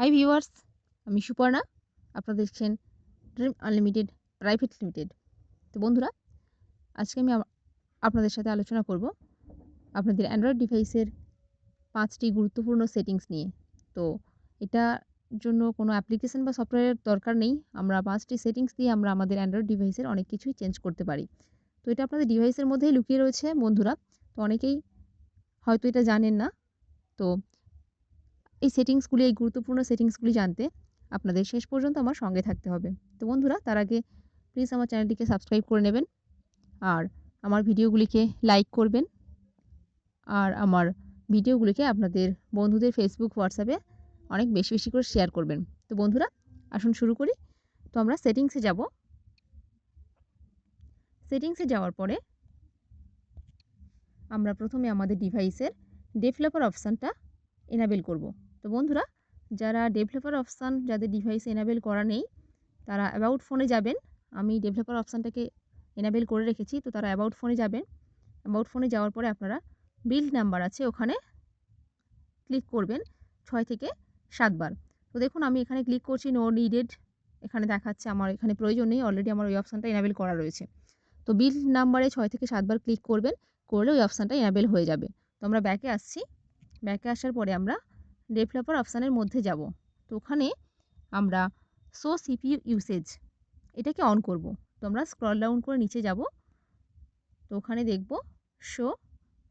Hi viewers আমি সুপর্ণা আপনারা দেখছেন ড্রিম আনলিমিটেড প্রাইভেট লিমিটেড তো বন্ধুরা, আজকে আমি আপ- আপনাদের সাথে আলোচনা করব আপনাদের অ্যান্ড্রয়েড ডিভাইসের পাঁচটি গুরুত্বপূর্ণ সেটিংস নিয়ে। তো এটার জন্য কোনো অ্যাপ্লিকেশন বা সফটওয়্যারের দরকার নেই। আমরা পাঁচটি সেটিংস দিয়ে আমরা আমাদের অ্যান্ড্রয়েড ডিভাইসের অনেক কিছুই চেঞ্জ করতে পারি। তো এটা আপনাদের ডিভাইসের মধ্যেই লুকিয়ে রয়েছে বন্ধুরা। তো অনেকেই হয়তো এটা জানেন না। তো এই সেটিংসগুলি, এই গুরুত্বপূর্ণ সেটিংসগুলি জানতে আপনাদের শেষ পর্যন্ত আমার সঙ্গে থাকতে হবে। তো বন্ধুরা, তার আগে প্লিজ আমার চ্যানেলটিকে সাবস্ক্রাইব করে নেবেন আর আমার ভিডিওগুলিকে লাইক করবেন আর আমার ভিডিওগুলিকে আপনাদের বন্ধুদের ফেসবুক হোয়াটসঅ্যাপে অনেক বেশি বেশি করে শেয়ার করবেন। তো বন্ধুরা, আসুন শুরু করি। তো আমরা সেটিংসে যাব। সেটিংসে যাওয়ার পরে আমরা প্রথমে আমাদের ডিভাইসের ডেভেলপার অপশানটা এনাবেল করব। তো বন্ধুরা, যারা ডেভেলপার অপশান যাদের ডিভাইসে এনাবেল করা নেই, তারা অ্যাবাউট ফোনে যাবেন। আমি ডেভেলপার অপশানটাকে এনাবেল করে রেখেছি, তো তারা অ্যাবাউট ফোনে যাবেন। অ্যাবাউট ফোনে যাওয়ার পরে আপনারা বিল্ড নাম্বার আছে ওখানে ক্লিক করবেন, ছয় থেকে সাতবার তো দেখুন, আমি এখানে ক্লিক করছি নো নিডেড এখানে দেখাচ্ছে আমার এখানে প্রয়োজন নেই অলরেডি আমার ওই অপশানটা এনাবেল করা রয়েছে। তো বিল নাম্বারে ছয় থেকে সাতবার ক্লিক করবেন, করলে ওই অপশানটা এনাবেল হয়ে যাবে। তো আমরা ব্যাকে আসছি। ব্যাকে আসার পরে আমরা ডেভেলপার অপশানের মধ্যে যাব। তো ওখানে আমরা শো সিপিইউ ইউসেজ এটাকে অন করব। তো আমরা স্ক্রল ডাউন করে নিচে যাব। তো ওখানে দেখব শো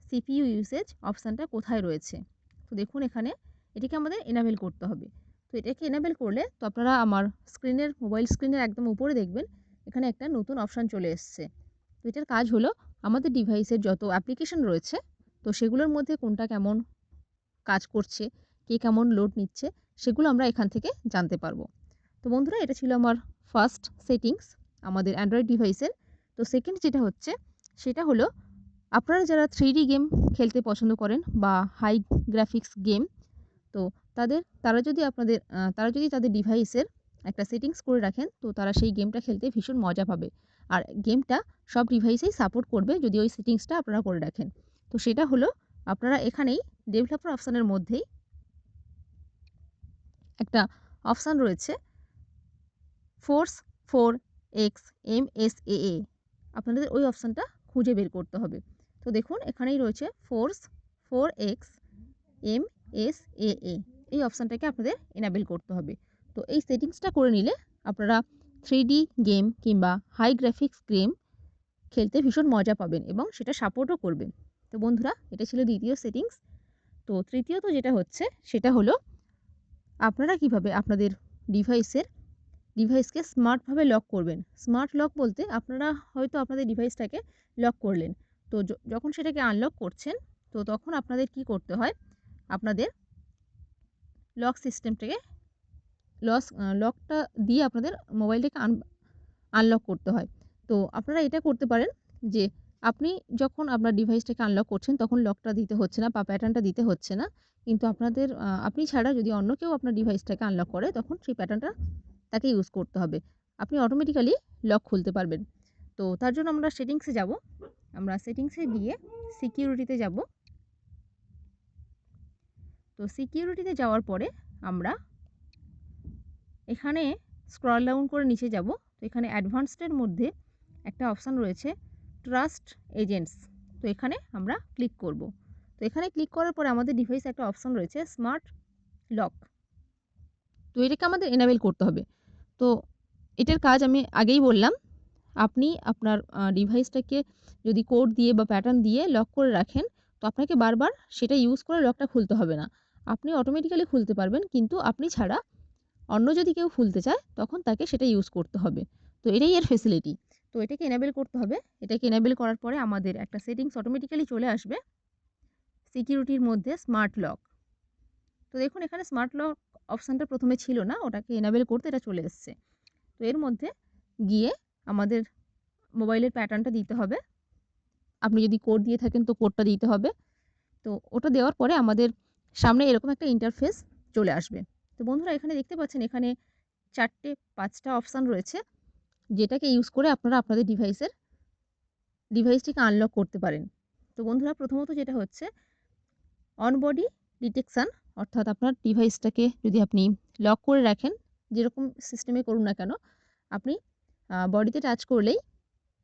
সিপিইউ ইউসেজ অপশানটা কোথায় রয়েছে। তো দেখুন এখানে এটাকে আমাদের এনাবেল করতে হবে। তো এটাকে এনাবেল করলে তো আপনারা আমার স্ক্রিনের মোবাইল স্ক্রিনের একদম উপরে দেখবেন, এখানে একটা নতুন অপশান চলে এসছে। তো এটার কাজ হলো আমাদের ডিভাইসের যত অ্যাপ্লিকেশন রয়েছে, তো সেগুলোর মধ্যে কোনটা কেমন কাজ করছে কে কেমন লোড নিচ্ছে সেগুলো আমরা এখান থেকে জানতে পারব। তো বন্ধুরা, এটা ছিল আমার ফার্স্ট সেটিংস আমাদের অ্যান্ড্রয়েড ডিভাইসের তো সেকেন্ড যেটা হচ্ছে, সেটা হলো আপনারা যারা থ্রি গেম খেলতে পছন্দ করেন বা হাই গ্রাফিক্স গেম তো তাদের, তারা যদি আপনাদের তারা যদি তাদের ডিভাইসের একটা সেটিংস করে রাখেন, তো তারা সেই গেমটা খেলতে ভীষণ মজা পাবে। আর গেমটা সব ডিভাইসেই সাপোর্ট করবে যদি ওই সেটিংসটা আপনারা করে রাখেন। তো সেটা হলো, আপনারা এখানেই ডেভেলপার অপশানের মধ্যেই একটা অপশান রয়েছে। Force four X M S A A. আপনাদের ওই অপশানটা খুঁজে বের করতে হবে। তো দেখুন, এখানেই রয়েছে force four X M S A A. এই অপশানটাকে আপনাদের এনাবেল করতে হবে। তো এই সেটিংসটা করে নিলে আপনারা থ্রি গেম কিংবা হাই গ্রাফিক্স গেম খেলতে ভীষণ মজা পাবেন এবং সেটা সাপোর্টও করবেন তো বন্ধুরা, এটা ছিল দ্বিতীয় সেটিংস। তো তৃতীয়ত যেটা হচ্ছে, সেটা হলো আপনারা কীভাবে আপনাদের ডিভাইসের, ডিভাইসকে স্মার্টভাবে লক করবেন? স্মার্ট লক বলতে আপনারা হয়তো আপনাদের ডিভাইসটাকে লক করলেন। তো যখন সেটাকে আনলক করছেন, তো তখন আপনাদের কি করতে হয়? আপনাদের লক সিস্টেমটাকে লস লকটা দিয়ে আপনাদের মোবাইলটাকে আন আনলক করতে হয়। তো আপনারা এটা করতে পারেন যে আপনি যখন আপনার ডিভাইসটাকে আনলক করছেন, তখন লকটা দিতে হচ্ছে না বা প্যাটার্নটা দিতে হচ্ছে না। কিন্তু আপনাদের আপনি ছাড়া যদি অন্য কেউ আপনার ডিভাইসটাকে আনলক করে, তখন সেই প্যাটার্নটা তাকে ইউজ করতে হবে। আপনি অটোমেটিক্যালি লক খুলতে পারবেন। তো তার জন্য আমরা সেটিংসে যাব। আমরা সেটিংসে গিয়ে সিকিউরিটিতে যাব। তো সিকিউরিটিতে যাওয়ার পরে আমরা এখানে স্ক্রল ডাউন করে নিচে যাব। তো এখানে অ্যাডভান্সডের মধ্যে একটা অপশান রয়েছে। ট্রাস্ট এজেন্টস তো এখানে আমরা ক্লিক করব। তো এখানে ক্লিক করার পরে আমাদের ডিভাইসে একটা অপশান রয়েছে স্মার্ট লক তো এটাকে আমাদের এনাবেল করতে হবে। তো এটার কাজ আমি আগেই বললাম, আপনি আপনার ডিভাইসটাকে যদি কোড দিয়ে বা প্যাটার্ন দিয়ে লক করে রাখেন, তো আপনাকে বারবার সেটা ইউজ করে লকটা খুলতে হবে না। আপনি অটোমেটিক্যালি খুলতে পারবেন, কিন্তু আপনি ছাড়া অন্য যদি কেউ খুলতে চায়, তখন তাকে সেটা ইউজ করতে হবে। তো এটাই এর ফেসিলিটি তো এটাকে এনাবেল করতে হবে। এটাকে এনাবেল করার পরে আমাদের একটা সেটিংস অটোমেটিক্যালি চলে আসবে। সিকিউরিটির মধ্যে স্মার্ট লক তো দেখুন, এখানে স্মার্ট লক অপশানটা প্রথমে ছিল না, ওটাকে এনাবেল করতে এটা চলে এসছে। তো এর মধ্যে গিয়ে আমাদের মোবাইলের প্যাটার্নটা দিতে হবে। আপনি যদি কোড দিয়ে থাকেন তো কোডটা দিতে হবে। তো ওটা দেওয়ার পরে আমাদের সামনে এরকম একটা ইন্টারফেস চলে আসবে। তো বন্ধুরা, এখানে দেখতে পাচ্ছেন, এখানে চারটে, পাঁচটা অপশান রয়েছে। যেটাকে ইউজ করে আপনারা আপনাদের ডিভাইসের ডিভাইসটিকে আনলক করতে পারেন। তো বন্ধুরা, প্রথমত যেটা হচ্ছে অন বডি ডিটেকশান অর্থাৎ আপনার ডিভাইসটাকে যদি আপনি লক করে রাখেন, যেরকম সিস্টেমে করুন না কেন, আপনি বডিতে টাচ করলেই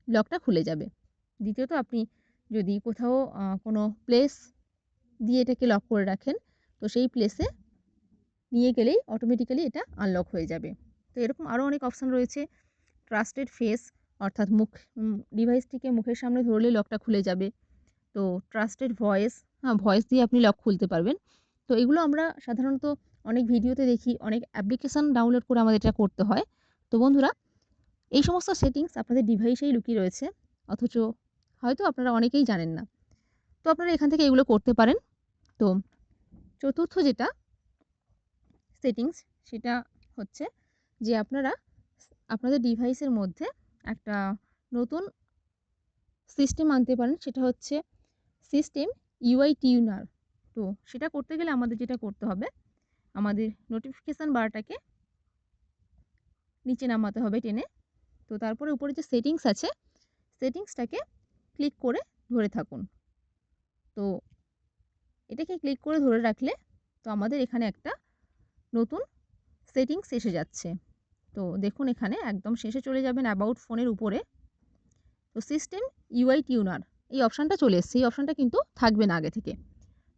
লকটা খুলে যাবে। দ্বিতীয়ত, আপনি যদি কোথাও কোনো প্লেস দিয়ে এটাকে লক করে রাখেন, তো সেই প্লেসে নিয়ে গেলেই অটোমেটিক্যালি এটা আনলক হয়ে যাবে। তো এরকম আরও অনেক অপশান রয়েছে। ট্রাস্টেড ফেস অর্থাৎ মুখ ডিভাইসটিকে মুখের সামনে ধরলে লকটা খুলে যাবে। তো ট্রাস্টেড ভয়েস হ্যাঁ ভয়েস দিয়ে আপনি লক খুলতে পারবেন। তো এগুলো আমরা সাধারণত অনেক ভিডিওতে দেখি, অনেক অ্যাপ্লিকেশান ডাউনলোড করে আমাদের এটা করতে হয়। তো বন্ধুরা, এই সমস্ত সেটিংস আপনাদের ডিভাইসেই লুকিয়ে রয়েছে, অথচ হয়তো আপনারা অনেকেই জানেন না। তো আপনারা এখান থেকে এগুলো করতে পারেন। তো চতুর্থ যেটা সেটিংস সেটা হচ্ছে যে আপনারা আপনাদের ডিভাইসের মধ্যে একটা নতুন সিস্টেম আনতে পারেন। সেটা হচ্ছে সিস্টেম ইউআই টিউনার তো সেটা করতে গেলে আমাদের যেটা করতে হবে, আমাদের নোটিফিকেশান বারটাকে নিচে নামাতে হবে টেনে। তো তারপরে উপরে যে সেটিংস আছে সেটিংসটাকে ক্লিক করে ধরে থাকুন। তো এটাকে ক্লিক করে ধরে রাখলে তো আমাদের এখানে একটা নতুন সেটিংস এসে যাচ্ছে। তো দেখুন এখানে একদম শেষে চলে যাবেন অ্যাবাউট ফোনের উপরে। তো সিস্টেম ইউআই টিউনার এই অপশানটা চলে এসছে। এই অপশানটা কিন্তু থাকবে না আগে থেকে।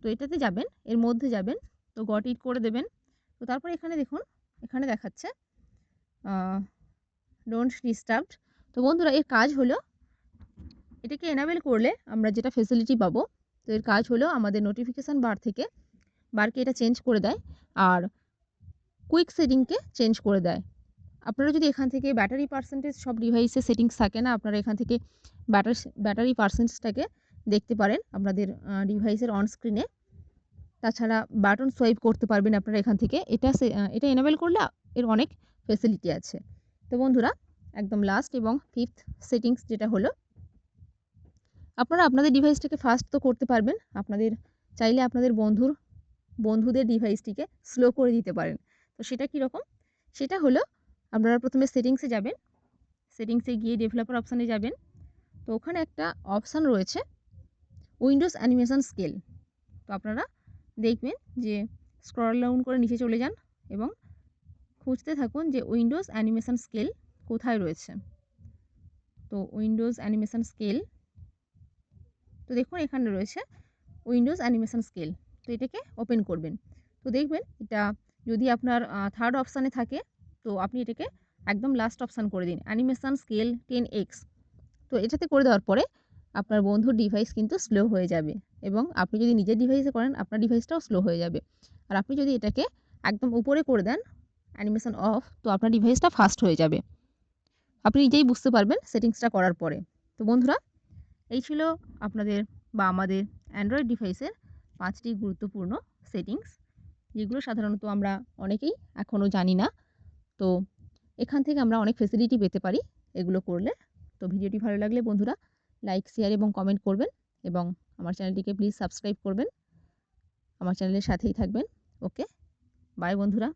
তো এটাতে যাবেন, এর মধ্যে যাবেন, তো গট ইট করে দেবেন। তো তারপর এখানে দেখুন, এখানে দেখাচ্ছে ডোন্ট ডিস্টার্বড তো বন্ধুরা, এর কাজ হলো, এটাকে এনাবেল করলে আমরা যেটা ফেসিলিটি পাবো, তো এর কাজ হলো আমাদের নোটিফিকেশান বার থেকে বারকে এটা চেঞ্জ করে দেয়, আর কুইক সেটিংকে চেঞ্জ করে দেয়। আপনারা যদি এখান থেকে ব্যাটারি পার্সেন্টেজ সব ডিভাইসে সেটিংস থাকে না, আপনারা এখান থেকে ব্যাটার ব্যাটারি পার্সেন্টেজটাকে দেখতে পারেন আপনাদের ডিভাইসের অন স্ক্রিনে তাছাড়া বাটন সোয়াইপ করতে পারবেন আপনারা এখান থেকে। এটা এটা এনাবেল করলে এর অনেক ফেসিলিটি আছে। তো বন্ধুরা, একদম লাস্ট এবং ফিফথ সেটিংস যেটা হলো, আপনারা আপনাদের ডিভাইসটাকে ফাস্ট তো করতে পারবেন। আপনাদের, চাইলে আপনাদের বন্ধুর, বন্ধুদের ডিভাইসটিকে স্লো করে দিতে পারেন। তো সেটা কীরকম? সেটা হলো আপনারা প্রথমে সেটিংসে যাবেন। সেটিংসে গিয়ে ডেভেলপার অপশানে যাবেন। তো ওখানে একটা অপশান রয়েছে উইন্ডোজ অ্যানিমেশন স্কেল তো আপনারা দেখবেন যে স্ক্রল ডাউন করে নিচে চলে যান এবং খুঁজতে থাকুন যে উইন্ডোজ অ্যানিমেশন স্কেল কোথায় রয়েছে। তো উইন্ডোজ অ্যানিমেশন স্কেল তো দেখুন এখানে রয়েছে উইন্ডোজ অ্যানিমেশন স্কেল তো এটাকে ওপেন করবেন। তো দেখবেন এটা যদি আপনার থার্ড অপশানে থাকে তো আপনি এটাকে একদম লাস্ট অপশান করে দিন। অ্যানিমেশান স্কেল টেন এক্স তো এটাতে করে দেওয়ার পরে আপনার বন্ধুর ডিভাইস কিন্তু স্লো হয়ে যাবে এবং আপনি যদি নিজের ডিভাইসে করেন, আপনার ডিভাইসটাও স্লো হয়ে যাবে। আর আপনি যদি এটাকে একদম উপরে করে দেন অ্যানিমেশান অফ তো আপনার ডিভাইসটা ফাস্ট হয়ে যাবে। আপনি নিজেই বুঝতে পারবেন সেটিংসটা করার পরে। তো বন্ধুরা, এই ছিল আপনাদের বা আমাদের অ্যান্ড্রয়েড ডিভাইসের পাঁচটি গুরুত্বপূর্ণ সেটিংস যেগুলো সাধারণত আমরা অনেকেই এখনও জানি না। তো এখান থেকে আমরা অনেক ফেসিলিটি পেতে পারি এগুলো করলে। তো ভিডিওটি ভালো লাগলে বন্ধুরা লাইক শেয়ার এবং কমেন্ট করবেন এবং আমার চ্যানেলটিকে প্লিজ সাবস্ক্রাইব করবেন। আমার চ্যানেলের সাথেই থাকবেন। ওকে বাই বন্ধুরা।